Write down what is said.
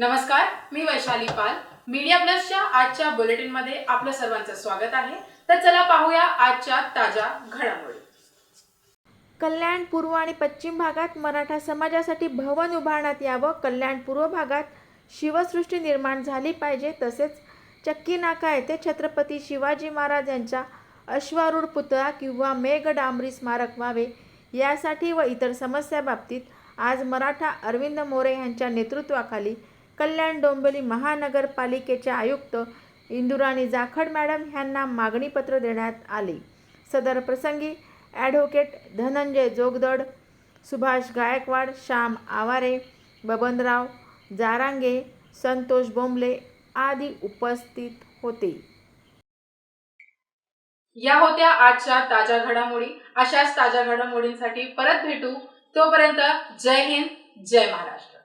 नमस्कार मी वैशाली पाल. मीडिया प्लसच्या आजच्या बुलेटिनमध्ये आपलं सर्वांचं स्वागत आहे. तर चला पाहूया आजच्या ताज्या घडामोडी. कल्याण पूर्व आणि पश्चिम भागात मराठा समाजासाठी भवन उभारण्यात यावं. कल्याण पूर्व भागात शिवसृष्टी निर्माण झाली पाहिजे. तसेच चक्की नाका येथे छत्रपती शिवाजी महाराज यांचा अश्वारूढ पुतळा किंवा मेघ डांबरी स्मारक व्हावे. यासाठी व इतर समस्याबाबतीत आज मराठा अरविंद मोरे यांच्या नेतृत्वाखाली कल्याण डोंबिवली महानगरपालिकेच्या आयुक्त इंदुराणी जाखड मॅडम ह्यांना मागणीपत्र देण्यात आले. सदर प्रसंगी ॲडव्होकेट धनंजय जोगदड सुभाष गायकवाड श्याम आवारे बबनराव जारांगे संतोष बोंबले आदी उपस्थित होते. या होत्या आजच्या ताज्या घडामोडी. अशाच ताज्या घडामोडींसाठी परत भेटू. तोपर्यंत जय हिंद जय महाराष्ट्र.